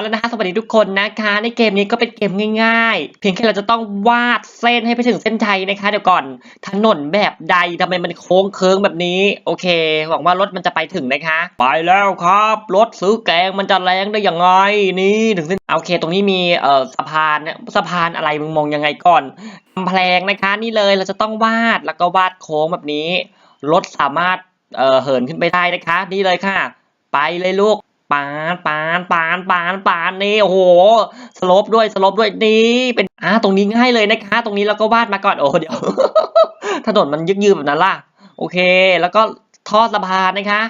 แล้วนะคะสวัสดีทุกคนนะคะ ในเกมนี้ก็เป็นเกมง่าย ๆ เพียงแค่เราจะต้องวาดเส้นให้ไปถึงเส้นชัยนะคะ เดี๋ยวก่อนถนนแบบใดทำไมมันโค้งเคิงแบบนี้ โอเค หวังว่ารถมันจะไปถึงนะคะ ไปแล้วครับ รถซื้อแกงมันจะแรงได้ยังไงนี่ถึงเส้นโอเค ตรงนี้มีเอ่อสะพานสะพานอะไรมึงมองยังไงก่อนกำแพงนะคะ นี่เลยเราจะต้องวาดแล้วก็วาดโค้งแบบนี้รถสามารถเอ่อเหินขึ้นไปได้นะคะ นี่เลยค่ะ ไปเลยลูก ปานปานปานปานปานนี่โอ้โหสลบด้วยสลบด้วยนี่เป็นอ่าตรงนี้ง่ายเลยนะคะ ตรงนี้เราก็วาดมาก่อนโอ้เดี๋ยวถนนมันยึกยือแบบนั้นล่ะ โอเค แล้วก็ท่อสะพานนะคะ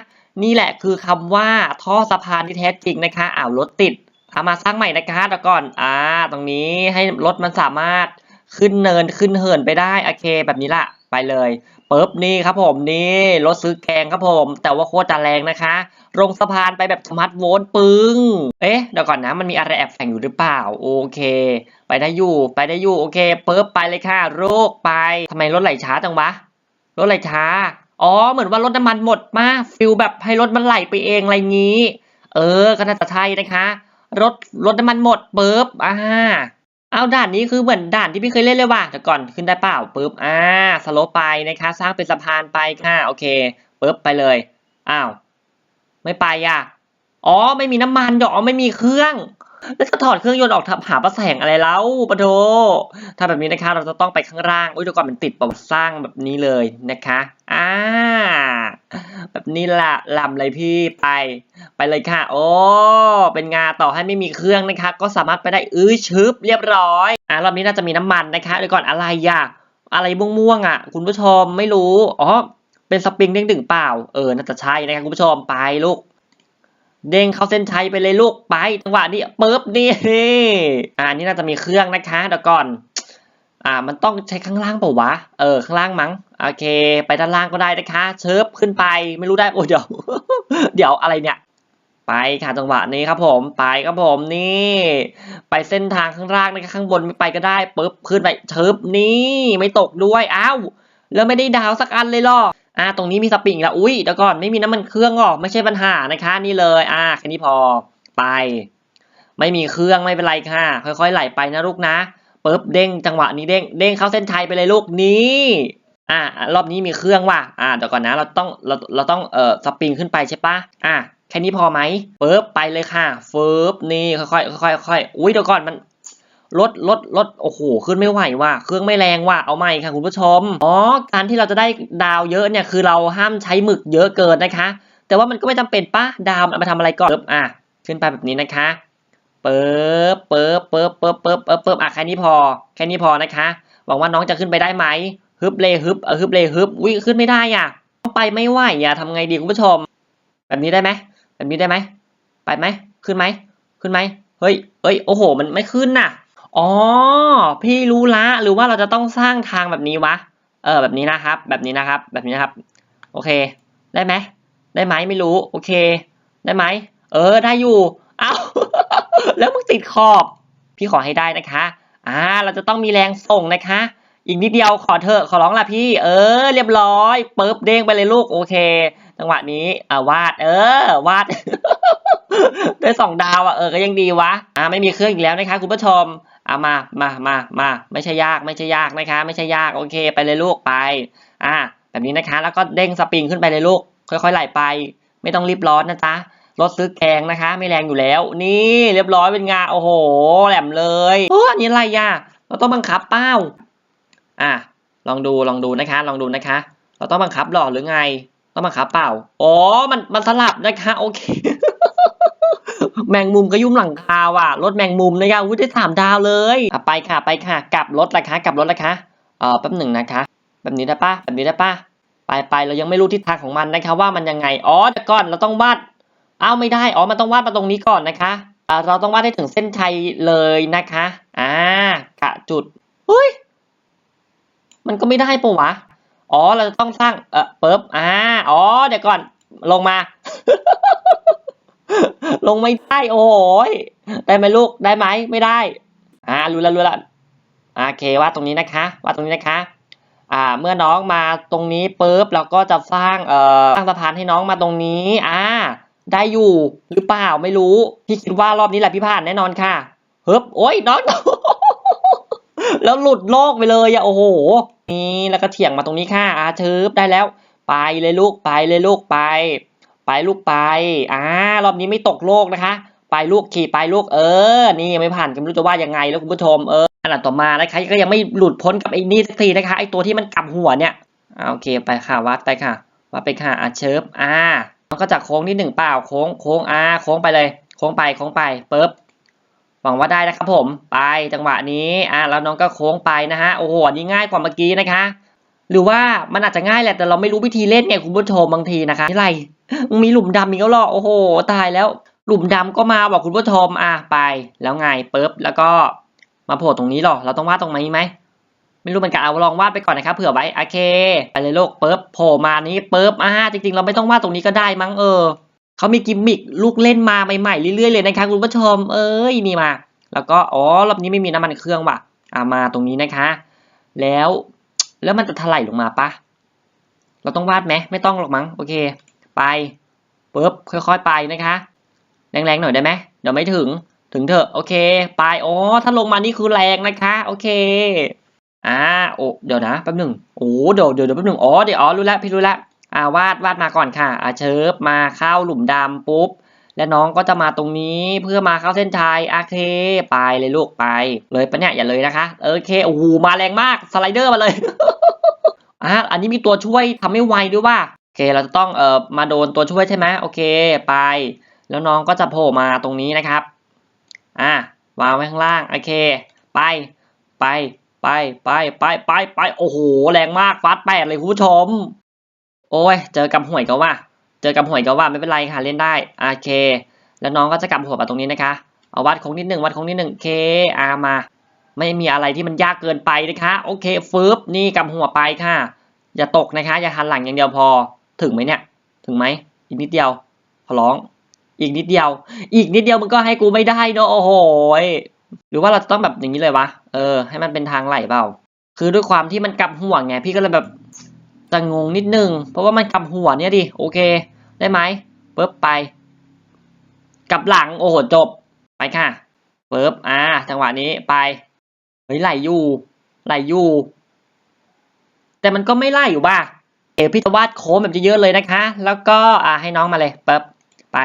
นี่แหละคือคำว่าท่อสะพานที่แท้จริงนะคะอ้าวรถติดเอามาสร้างใหม่นะคะเดี๋ยวก่อนอ่า ตรงนี้ให้รถมันสามารถขึ้นเนินขึ้นเหินไปได้โอเค แบบนี้ล่ะ ไปเลยปุ๊บนี่ครับผมนี่รถซื้อแกงครับผม แต่ว่าโคตรจะแรงนะคะลงสะพานไปแบบสมาร์ทโวล์ปึ้ง เอ๊ะเดี๋ยวก่อนนะมันมีอะไรแอบแฝงอยู่หรือเปล่า โอเค ไปได้อยู่ ไปได้อยู่โอเคปุ๊บไปเลยค่ะโรคไปทำไมรถไหลช้าจังวะรถไหลช้าอ๋อเหมือนว่ารถน้ำมันหมดมาฟิลแบบให้รถมันไหลไปเองอะไรงี้ เออก็น่าจะใช่นะคะ รถรถน้ำมันหมดปุ๊บอ่า เอาด่านนี้คือเหมือนด่านที่พี่เคยเล่นเลยว่ะแต่ก่อนขึ้นได้เปล่าปุ๊บอ่าสโลปไปนะคะสร้างเป็นสะพานไปค่ะโอเคปุ๊บไปเลยอ้าวไม่ไปอะอ๋อไม่มีน้ำมันดอกอ๋อไม่มีเครื่อง แล้วจะถอดเครื่องยนต์ออกทำหาประแสงอะไรแล้วปะโถถ้าแบบนี้นะคะ เราจะต้องไปข้างล่างอุ้ยเดี๋ยวก่อนมันติดประวัติสร้างแบบนี้เลยนะคะอ่า แบบนี้ละลำเลยพี่ไป ไปเลยค่ะ โอ้เป็นงาต่อให้ไม่มีเครื่องนะคะ ก็สามารถไปได้อื้อชึบเรียบร้อยอ่ารอบนี้น่าจะมีน้ำมันนะคะเดี๋ยวก่อนอะไรอะอะไรม่วงๆอะ คุณผู้ชมไม่รู้อ๋อเป็นสปริงเด้งดึงเปล่าเออน่าจะใช่นะครับคุณผู้ชมไปลูก เด้งเข้าเส้นชัยไปเลยลูกไปจังหวะนี้ปึ๊บนี่อ่านี่น่าจะมีเครื่องนะคะเดี๋ยวก่อน อ่ามันต้องใช้ข้างล่างเปล่าวะ เออข้างล่างมั้ง โอเค ไปด้านล่างก็ได้นะคะเชิบขึ้นไปไม่รู้ได้ โอ้เดี๋ยว เดี๋ยวอะไรเนี่ย ไปค่ะจังหวะนี้ครับผมไปครับผมนี่ ไปเส้นทางข้างล่างนะคะข้างบนไม่ไปก็ได้ปึ๊บขึ้นไปเชิบนี่ไม่ตกด้วยอ้าวแล้วไม่ได้ดาวสักอันเลยหรออ่าตรงนี้มีสปริงแล้วอุ้ยเดี๋ยวก่อนไม่มีน้ำมันเครื่องหรอกไม่ใช่ปัญหานะคะนี่เลยอ่าแค่นี้พอไป ไม่มีเครื่องไม่เป็นไรค่ะ ค่อยๆไหลไปนะลูกนะ ปึ๊บเด้งจังหวะนี้เด้งเด้งเข้าเส้นชัยไปเลยลูกนี่อ่ารอบนี้มีเครื่องว่ะอ่าเดี๋ยวก่อนนะเราต้องเราเราต้องเอ่อสปริงขึ้นไปใช่ปะอ่าแค่นี้พอไหมปึ๊บไปเลยค่ะฟึบนี่ค่อยๆค่อยๆค่อยๆอุ้ยเดี๋ยวก่อนมันลดลดลดโอ้โหขึ้นไม่ไหวว่ะเครื่องไม่แรงว่ะเอาใหม่ค่ะคุณผู้ชมอ๋อการที่เราจะได้ดาวเยอะเนี่ยคือเราห้ามใช้หมึกเยอะเกินนะคะ แต่ว่ามันก็ไม่จำเป็นปะดาวมันเอามาทำอะไรก่อนปึ๊บอะขึ้นไปแบบนี้นะคะ ปึ๊บปึ๊บปึ๊บปึ๊บปึ๊บปึ๊บปึ๊บอะแค่นี้พอ แค่นี้พอนะคะ หวังว่าน้องจะขึ้นไปได้ไหมฮึบเลยฮึบเออฮึบเลยฮึบอุ้ยขึ้นไม่ได้อะไปไม่ไหวอะทำไงดีคุณผู้ชม แบบนี้ได้ไหมแบบนี้ได้ไหมไปไหมขึ้นไหมขึ้นไหมเฮ้ยเอ้ยโอ้โห มันไม่ขึ้นน่ะอ๋อพี่รู้ละหรือว่าเราจะต้องสร้างทางแบบนี้วะ เออแบบนี้นะครับ แบบนี้นะครับ แบบนี้นะครับ โอเค ได้ไหมได้ไหมไม่รู้ โอเค ได้ไหมเออ ได้อยู่ แล้วมึงติดขอบ พี่ขอให้ได้นะคะ อ่า เราจะต้องมีแรงส่งนะคะ อีกนิดเดียวขอเถอะขอร้องละพี่ เออ เรียบร้อยเปึ๊บเด้งไปเลยลูกโอเค จังหวะนี้อ่าวาด เออ วาดได้สองดาวอะเออก็ยังดีวะอ่าไม่มีเครื่องอีกแล้วนะคะ คุณผู้ชมอ่ามามามามาไม่ใช่ยากไม่ใช่ยากนะคะ ไม่ใช่ยากโอเค ไปเลยลูกไป อ่า แบบนี้นะคะ แล้วก็เด้งสปริงขึ้นไปเลยลูก ค่อยๆไหลไป ไม่ต้องรีบร้อนนะจ๊ะ รถซื้อแกงนะคะ ไม่แรงอยู่แล้ว นี่เรียบร้อยเป็นงาโอ้โหแหลมเลยโอ้อันนี้อะไรย่ะเราต้องบังคับเป้าอะลองดูลองดูนะคะ ลองดูนะคะ เราต้องบังคับหรอหรือไง ต้องบังคับเปล่าอ๋อมันมันสลับนะคะโอเค แมงมุมก็ยุ่มหลังคาว่ะรถแมงมุมนะคะอุ้ยได้สามดาวเลยอะไปค่ะไปค่ะ กลับรถละคะกลับรถละคะเออแป๊บหนึ่งนะคะ แบบนี้ได้ปะแบบนี้ได้ปะไปไปเรายังไม่รู้ทิศทางของมันนะคะว่ามันยังไงอ๋อแต่ก่อนเราต้องวาด อ้าวไม่ได้ อ๋อ มันต้องวาดมาตรงนี้ก่อนนะคะ เราต้องวาดให้ถึงเส้นชัยเลยนะคะ อ่ากะจุดเฮ้ย มันก็ไม่ได้ปะวะ อ๋อ เราจะต้องสร้าง เออปึ๊บอ่า อ๋อ เดี๋ยวก่อน ลงมา ลงไม่ได้ โอ้ยได้ไหมลูก ได้ไหม ไม่ได้ อ่า รู้แล้วรู้แล้วโอเควาดตรงนี้นะคะ วาดตรงนี้นะคะอ่าเมื่อน้องมาตรงนี้ปุ๊บเราก็จะสร้างเอ่อสร้างสะพานให้น้องมาตรงนี้อ่า ได้อยู่หรือเปล่าไม่รู้ พี่คิดว่ารอบนี้แหละพี่ผ่านแน่นอนค่ะเฮ้บโอ้ยน้องแล้วหลุดโลกไปเลยอะโอ้โห นี่แล้วก็เถียงมาตรงนี้ค่ะอาเชิบได้แล้ว ไปเลยลูกไปเลยลูกไป ไปลูกไปอ่ารอบนี้ไม่ตกโลกนะคะ ไปลูกขี่ไปลูกเออ นี่ยังไม่ผ่านก็ไม่รู้จะว่ายังไงแล้วคุณผู้ชมเอออันดับต่อมานะคะก็ยังไม่หลุดพ้นกับไอ้นี่สักทีนะคะไอ้ตัวที่มันกลับหัวเนี่ยอโอเคไปค่ะวัดไปค่ะวัดไปค่ะอาเชิบอ่า มันก็จะโค้งที่หนึ่งเปล่าโค้งโค้งอ่าโค้งไปเลย โค้งไปโค้งไปปึ๊บหวังว่าได้นะครับผมไปจังหวะนี้อ่าแล้วน้องก็โค้งไปนะฮะโอ้โหนนี้ง่ายกว่าเมื่อกี้นะคะ หรือว่ามันอาจจะง่ายแหละแต่เราไม่รู้วิธีเล่นไงคุณผู้ชมบางทีนะคะอะไรมึงมีหลุมดำอีกแล้วเหรอโอ้โห ตายแล้วหลุมดำก็มาบอกคุณผู้ชมอะไป แล้วไงปุ๊บแล้วก็มาโผล่ตรงนี้หรอเราต้องวาดตรงนี้ไหม ไม่รู้เหมือนกันเอาลองวาดไปก่อนนะครับเผื่อไว้โอเคไปเลยลูกปุ๊บโผล่มานี้เปุ๊บอ่าจริงๆ เราไม่ต้องวาดตรงนี้ก็ได้มั้งเออเขามีกิมมิคลูกเล่นมาใหม่ๆเรื่อยๆเลยนะคะคุณผู้ชม เอ้ยนี่มา แล้วก็อ๋อรอบนี้ไม่มีน้ำมันเครื่องว่ะอ่ามาตรงนี้นะคะ แล้วแล้วมันจะถลายลงมาปะเราต้องวาดไหมไม่ต้องหรอกมั้งโอเค ไปปุ๊บค่อย ๆ ไปนะคะ แรงๆหน่อยได้ไหมเดี๋ยวไม่ถึงถึงเถอะโอเค ไปอ๋อถ้าลงมานี่คือแรงนะคะ โอเค อ่าโอ้เดี๋ยวนะแป๊บหนึ่งโอ้เดี๋ยวเดี๋ยวเดี๋ยวแป๊บหนึ่งอ๋อเดี๋ยวอ๋อรู้ล้วพี่รู้ล้วอ่าวาดวาดมาก่อนค่ะอ่าเชิบมาเข้าหลุมดำปุ๊บ และน้องก็จะมาตรงนี้เพื่อมาเข้าเส้นชัยโอเคไปเลยลูกไป เลยปะเนี่ยอย่าเลยนะคะโอเคโอ้โหมาแรงมากสไลเดอร์มาเลยอ่าอันนี้มีตัวช่วยทำให้ไวด้วยว่าโอเคเราจะต้องเอ่อมาโดนตัวช่วยใช่ไหมโอเคไป แล้วน้องก็จะโผล่มาตรงนี้นะครับอ่าวางไว้ข้างล่างโอเค ไปไป ไปไปไปไปไปโอ้โหแรงมากฟาดแปดเลยคุณผู้ชม โอ้ย เจอกับห่วยก็ว่า เจอกับห่วยก็ว่าไม่เป็นไรค่ะเล่นได้โอเค แล้วน้องก็จะกลับหัวมาตรงนี้นะคะ เอาวัดโค้งนิดหนึ่งวัดโค้งนิดหนึ่งเคอามา ไม่มีอะไรที่มันยากเกินไปนะคะโอเคฟืบนี่กลับหัวไปค่ะ อย่าตกนะคะ อย่าหันหลังอย่างเดียวพอถึงไหมเนี่ย ถึงไหมอีกนิดเดียวขอร้อง อีกนิดเดียว อีกนิดเดียวมึงก็ให้กูไม่ได้เนอะโอ้โหย หรือว่าเราจะต้องแบบอย่างนี้เลยวะ เออ ให้มันเป็นทางไหลเปล่า คือด้วยความที่มันกลับหัวไง พี่ก็เลยแบบจะงงนิดนึง เพราะว่ามันกลับหัวเนี่ยดิ โอเค ได้ไหมปึ๊บไป กลับหลัง โอ้โห จบ ไปค่ะปึ๊บ อ่า จังหวะนี้ไป เฮ้ยไหลอยู่ ไหลอยู่ แต่มันก็ไม่ไล่อยู่บ้าเอพี่จะวาดโค้งแบบเยอะเลยนะคะ แล้วก็อ่าให้น้องมาเลยปึ๊บ ไป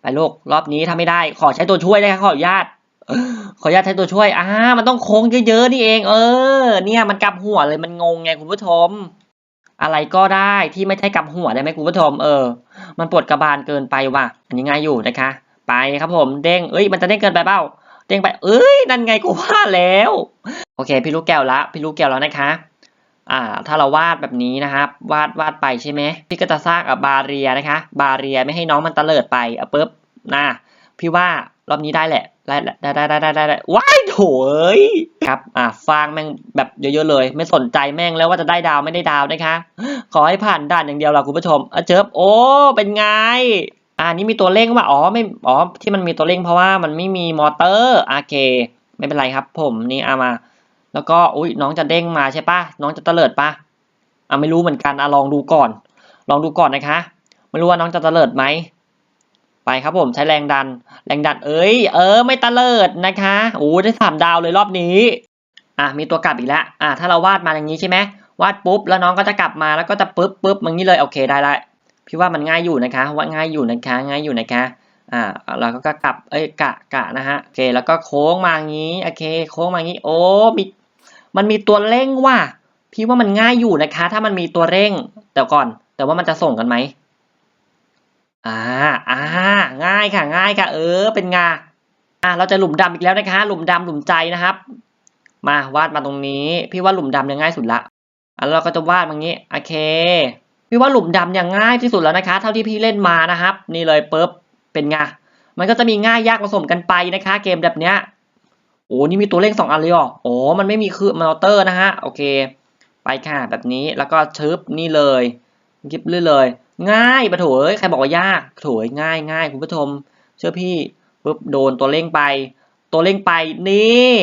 ไปลูก รอบนี้ถ้าไม่ได้ ขอใช้ตัวช่วยนะคะขออนุญาต ขออนุญาตใช้ตัวช่วยอ่ามันต้องโค้งเยอะๆนี่เอง เออ เนี่ยมันกลับหัวเลยมันงงไงคุณผู้ชม อะไรก็ได้ที่ไม่ใช่กลับหัวได้ไหมคุณผู้ชม เออ มันปวดกระบาลเกินไปว่ะ อันนี้ง่ายอยู่นะคะ ไปครับผม เด้ง เอ้ย มันจะเด้งเกินไปเปล่า เด้งไป เอ้ย นั่นไงกูว่าแล้ว โอเค พี่ลูกแก้วละ พี่ลูกแก้วแล้วนะคะ อ่า ถ้าเราวาดแบบนี้นะครับ วาดวาดไปใช่ไหมพี่ก็จะสร้างบาเรียนะคะ บาเรียไม่ให้น้องมันเตลิดไปอะปุ๊บนะ พี่ว่ารอบนี้ได้แหละ ได้ได้ได้ได้ได้ได้ว้ายโถยครับ อ่าฟางแม่งแบบเยอะๆเลย ไม่สนใจแม่งแล้วว่าจะได้ดาวไม่ได้ดาวนะคะ ขอให้ผ่านด่านอย่างเดียวล่ะคุณผู้ชมอะเจิบโอ้ เป็นไงอ่านี่มีตัวเร่งว่าอ๋อไม่อ๋อที่มันมีตัวเร่งเพราะว่ามันไม่มีมอเตอร์โอเค ไม่เป็นไรครับ ผมนี่เอามา แล้วก็อุ้ยน้องจะเด้งมาใช่ปะน้องจะเตลิดปะอะไม่รู้เหมือนกันอะลองดูก่อน ลองดูก่อนนะคะ ไม่รู้ว่าน้องจะเตลิดไหม ไปครับผมใช้แรงดัน แรงดันเอ้ย เออ ไม่เตลิดนะคะโอ้ได้สามดาวเลยรอบนี้ อะมีตัวกลับอีกแล้วอะถ้าเราวาดมาอย่างนี้ใช่ไหมวาดปุ๊บแล้วน้องก็จะกลับมาแล้วก็จะปึ๊บปึ๊บอย่างนี้เลยโอเคได้ได้พี่ว่ามันง่ายอยู่นะคะว่าง่ายอยู่นะคะง่ายอยู่นะคะอ่าเราก็กลับเอ้ยกะกะนะฮะโอเคแล้วก็โค้งมาอย่างนี้โอเค โค้งมาอย่างนี้โอ้มีมันมีตัวเร่งว่ะพี่ว่ามันง่ายอยู่นะคะ ถ้ามันมีตัวเร่งแต่ก่อน แต่ว่ามันจะส่งกันไหม อ่าอ่าง่ายค่ะง่ายค่ะ เออ เป็นงาอ่าเราจะหลุมดำอีกแล้วนะคะหลุมดำหลุมใจนะครับ มาวาดมาตรงนี้ พี่ว่าหลุมดำเนี่ยง่ายสุดละอะเราก็จะวาดอย่างนี้โอเค พี่ว่าหลุมดำเนี่ยง่ายที่สุดแล้วนะคะ เท่าที่พี่เล่นมานะครับ นี่เลยปุ๊บเป็นไงมันก็จะมีง่ายยากผสมกันไปนะคะ เกมแบบเนี้ยโอ้นี่มีตัวเลขสองอันเลยเหรอโอ้มันไม่มีคือมอเตอร์นะฮะโอเค ไปค่ะแบบนี้แล้วก็ชึบนี่เลยยิบเลยเลย ง่ายปะโถเอ้ยใครบอกว่ายากโถยง่ายง่ายคุณผู้ชม เชื่อพี่ปุ๊บโดนตัวเร่งไป ตัวเร่งไปนี่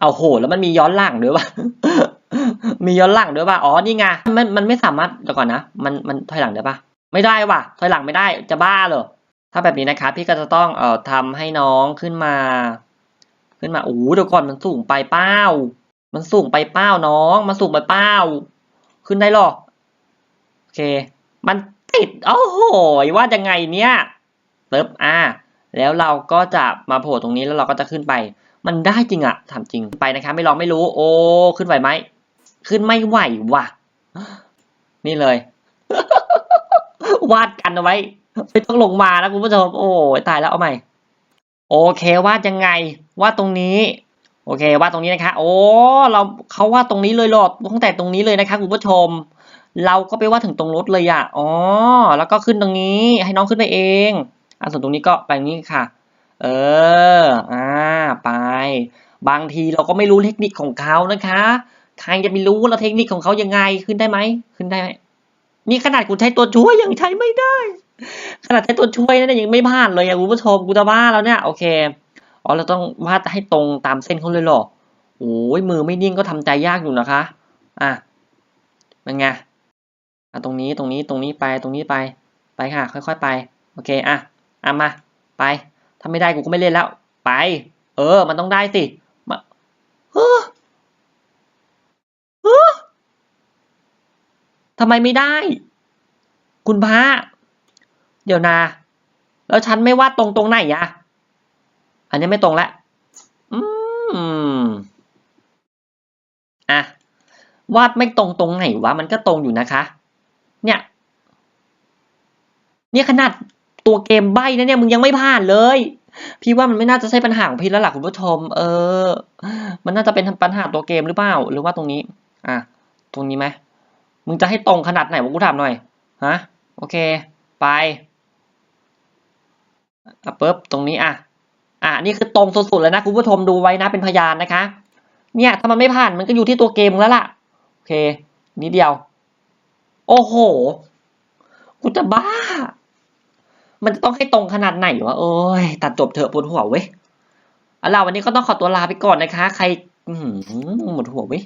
เอาโหแล้วมันมีย้อนหลังด้วยวะมีย้อนหลังด้วยป่ะอ๋อนี่ไงมันมันไม่สามารถเดี๋ยวก่อนนะมันมันถอยหลังได้ป่ะไม่ได้ว่ะถอยหลังไม่ได้จะบ้าเหรอถ้าแบบนี้นะคะพี่ก็จะต้องเอ่อทำให้น้องขึ้นมา ขึ้นมาโอ้เดี๋ยวก่อนมันสูงไปเป้า มันสูงไปเป้าน้องมันสูงไปเป้า ขึ้นได้หรอ อเค มันติด โอ้โห ว่ายังไงเนี่ยเติบอ่า แล้วเราก็จะมาโผล่ตรงนี้แล้วเราก็จะขึ้นไป มันได้จริงอะถามจริงไปนะคะไม่ลองไม่รู้ โอ้ ขึ้นไหวไหม ขึ้นไม่ไหวว่ะ นี่เลย วาดกันเอาไว้ ไม่ต้องลงมานะคุณผู้ชม โอ้ตายแล้วเอาใหม่ โอเควาดยังไง วาดตรงนี้ โอเควาดตรงนี้นะคะ โอ้ เราเขาวาดตรงนี้เลยหรอดตั้งแต่ตรงนี้เลยนะคะคุณผู้ชม เราก็ไปว่าถึงตรงรถเลยอะอ๋อ แล้วก็ขึ้นตรงนี้ ให้น้องขึ้นไปเองอะส่วนตรงนี้ก็ไปนี้ค่ะ เออ อ่า ไป บางทีเราก็ไม่รู้เทคนิคของเขานะคะใครจะไปรู้เราเทคนิคของเขายังไง ขึ้นได้ไหม ขึ้นได้ไหมนี่ขนาดกูใช้ตัวช่วยยังใช้ไม่ได้ ขนาดใช้ตัวช่วยนั่นยังไม่ผ่านเลยอะคุณผู้ชมกูจะบ้าแล้วเนี่ย โอเค อ๋อ เราต้องวาดให้ตรงตามเส้นเขาเลยหรอโอ้ยมือไม่นิ่งก็ทำใจยากอยู่นะคะ อะเป็นไง อะตรงนี้ตรงนี้ตรงนี้ไปตรงนี้ไปไปค่ะ ค่อย ๆ ไปโอเคอะอะมาไป ถ้าไม่ได้กูก็ไม่เล่นแล้ว ไป เออ มันต้องได้สิมาเฮ้อเฮ้อทำไมไม่ได้ คุณพระเดี๋ยวนะแล้วฉันไม่วาดตรงตรงไหนอะอันนี้ไม่ตรงละอืมอะวาดไม่ตรงตรงไหนวะมันก็ตรงอยู่นะคะ เนี่ยขนาดตัวเกมใบ้นะเนี่ยมึงยังไม่ผ่านเลย พี่ว่ามันไม่น่าจะใช่ปัญหาของพี่แล้วล่ะคุณผู้ชม เออ มันน่าจะเป็นปัญหาตัวเกมหรือเปล่า หรือว่าตรงนี้ อะ ตรงนี้ไหมมึงจะให้ตรงขนาดไหนวะกูถามหน่อย ฮะ โอเค ไป อะปุ๊บ ตรงนี้อะ อะ นี่คือตรงสุดๆแล้วนะคุณผู้ชมดูไว้นะเป็นพยานนะคะ เนี่ยถ้ามันไม่ผ่านมันก็อยู่ที่ตัวเกมแล้วล่ะ โอเค นิดเดียว โอ้โห กูจะบ้า มันจะต้องให้ตรงขนาดไหนวะโอ้ยตัดจบเถอะปวดหัวเว้ยเอาล่ะวันนี้ก็ต้องขอตัวลาไปก่อนนะคะ ใครหมดหัวเว้ย